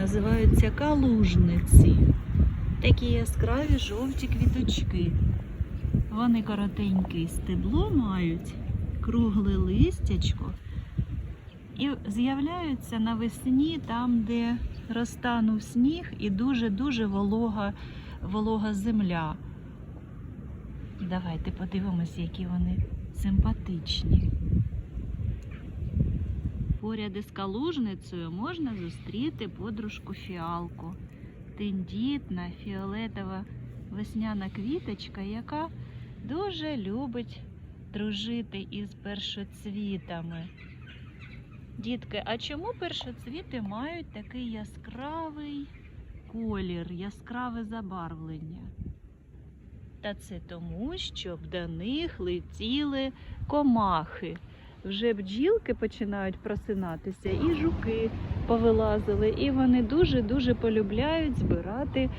називаються калужниці. Такі яскраві жовті квіточки. Вони коротеньке стебло мають, кругле листячко. І з'являються навесні там, де розтанув сніг і дуже-дуже волога, волога земля. Давайте подивимося, які вони симпатичні. Поряд із калужницею можна зустріти подружку фіалку. Тендітна фіолетова весняна квіточка, яка дуже любить дружити із першоцвітами. Дітки, а чому першоцвіти мають такий яскравий колір, яскраве забарвлення? Та це тому, щоб до них летіли комахи. Вже бджілки починають просинатися, і жуки повилазили, і вони дуже-дуже полюбляють збирати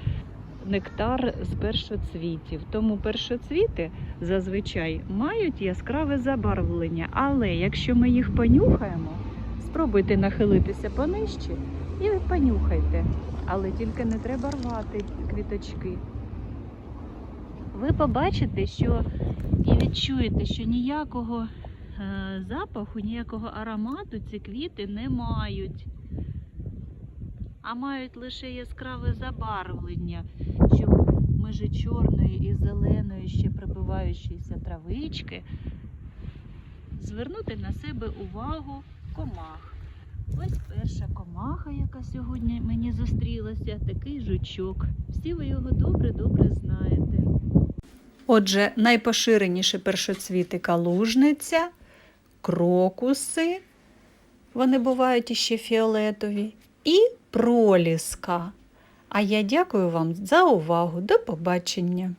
нектар з першоцвітів. Тому першоцвіти зазвичай мають яскраве забарвлення. Але якщо ми їх понюхаємо, спробуйте нахилитися понижче і понюхайте. Але тільки не треба рвати квіточки. Ви побачите, що і відчуєте, що ніякого запаху, ніякого аромату ці квіти не мають, а мають лише яскраве забарвлення, щоб межі чорної і зеленої, ще прибиваючіся травички, звернути на себе увагу комах. Ось перша комаха, яка сьогодні мені зустрілася, такий жучок. Всі ви його добре-добре знаєте. Отже, найпоширеніші першоцвіти калужниця, крокуси, вони бувають іще фіолетові, і проліска. А я дякую вам за увагу. До побачення!